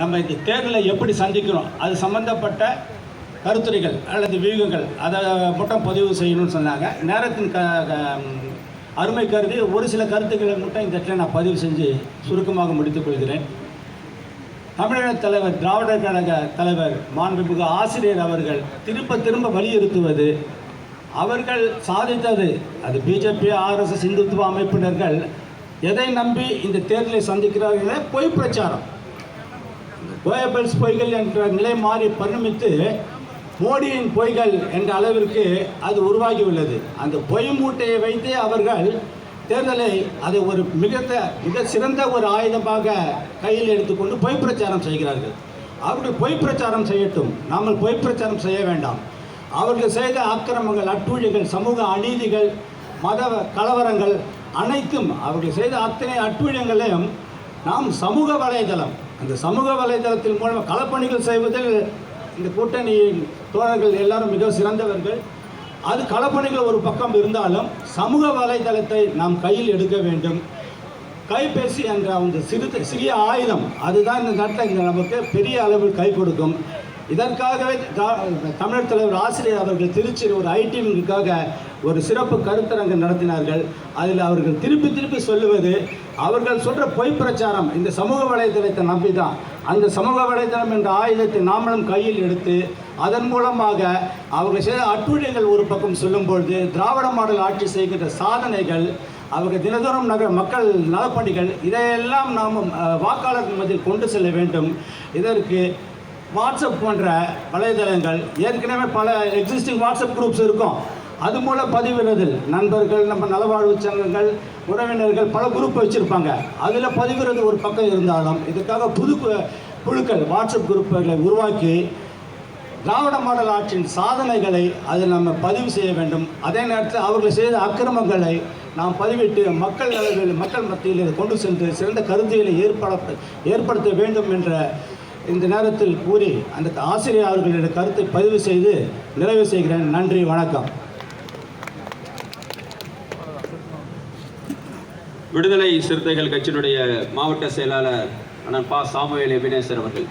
நம்ம இந்த தேர்தலை எப்படி சந்திக்கிறோம்? அது சம்பந்தப்பட்ட கருத்துரைகள் அல்லது வியூகங்கள் அதை மட்டும் பதிவு செய்யணும்னு சொன்னாங்க. நேரத்தின் க அருமை கருதி ஒரு சில கருத்துக்களை மட்டும் இந்த இடத்துல நான் பதிவு செஞ்சு சுருக்கமாக முடித்துக் கொள்கிறேன். தமிழக தலைவர் திராவிடர் கழக தலைவர் மாண்புமிகு ஆசிரியர் அவர்கள் திரும்ப திரும்ப வலியுறுத்துவது அவர்கள் சாதித்தது அது பிஜேபி ஆர்எஸ்எஸ் இந்துத்துவ அமைப்பினர்கள் எதை நம்பி இந்த தேர்தலை சந்திக்கிறார்களே பொய் பிரச்சாரம். கோயபல்ஸ் பொய்கள் என்ற நிலை மாறி பரிணமித்து மோடியின் பொய்கள் என்ற அளவிற்கு அது உருவாகியுள்ளது. அந்த பொய் மூட்டையை வைத்தே அவர்கள் தேர்தலை அதை ஒரு மிகுந்த மிக சிறந்த ஒரு ஆயுதமாக கையில் எடுத்துக்கொண்டு பொய் பிரச்சாரம் செய்கிறார்கள். அவர்கள் பொய் பிரச்சாரம் செய்யட்டும். நாம் பொய் பிரச்சாரம் செய்ய வேண்டாம். அவர்கள் செய்த ஆக்கிரமங்கள் அட்டூழியங்கள் சமூக அநீதிகள் மத கலவரங்கள் அனைத்தும் அவர்கள் செய்த அத்தனை அட்டூழியங்களையும் நாம் சமூக வலைதளம் அந்த சமூக வலைதளத்தின் மூலம் களப்பணிகள் செய்வதில் இந்த கூட்டணி தோழர்கள் எல்லாரும் மிக சிறந்தவர்கள். அது களப்பணிகள் ஒரு பக்கம் இருந்தாலும் சமூக வலைதளத்தை நாம் கையில் எடுக்க வேண்டும். கைபேசி என்ற அந்த சிறு சிறிய ஆயுதம் அதுதான் இந்த நாட்டில் நமக்கு பெரிய அளவில் கை கொடுக்கும். இதற்காகவே தா- தமிழர் தலைவர் ஆசிரியர் அவர்கள் திருச்சியில் ஒரு ஐடிவிங்காக ஒரு சிறப்பு கருத்தரங்கு நடத்தினார்கள். அதில் அவர்கள் திருப்பி திருப்பி சொல்லுவது அவர்கள் சொல்கிற பொய் பிரச்சாரம் இந்த சமூக வலைதளத்தை நம்பி தான் அந்த சமூக வலைதளம் என்ற ஆயுதத்தை நாமளும் கையில் எடுத்து அதன் மூலமாக அவர்கள் செய்த அட்டூழியங்கள் ஒரு பக்கம் சொல்லும்பொழுது திராவிட மாடல் ஆட்சி செய்கின்ற சாதனைகள் அவர்கள் தினதோறும் நகர மக்கள் நலப்பணிகள் இதையெல்லாம் நாம் வாக்காளர்கள் மத்தியில் கொண்டு செல்ல வேண்டும். இதற்கு வாட்ஸ்அப் போன்ற வலைதளங்கள் ஏற்கனவே பல எக்ஸிஸ்டிங் வாட்ஸ்அப் குரூப்ஸ் இருக்கும். அது மூலம் பதிவிடுறதில் நண்பர்கள் நம்ம நலவாழ்வு சங்கங்கள் உறவினர்கள் பல குரூப் வச்சுருப்பாங்க. அதில் பதிவிடுறது ஒரு பக்கம் இருந்தாலும் இதுக்காக புது குழுக்கள் வாட்ஸ்அப் குரூப்புகளை உருவாக்கி திராவிட மாடல் ஆட்சியின் சாதனைகளை அதில் நம்ம பதிவு செய்ய வேண்டும். அதே நேரத்தில் அவர்கள் செய்த அக்கிரமங்களை நாம் பதிவிட்டு மக்கள் அளவில் மக்கள் மத்தியில் இதை கொண்டு சென்று சிறந்த கருத்துகளை ஏற்பட ஏற்படுத்த வேண்டும் என்ற இந்த நேரத்தில் கூறி அந்த ஆசிரியர் அவர்களுடைய கருத்தை பதிவு செய்து நிறைவு செய்கிறேன். நன்றி வணக்கம். விடுதலை சிறுத்தைகள் கட்சியினுடைய மாவட்ட செயலாளர் அண்ணன் பா. சாமுவேல் எபினேசர் அவர்கள்.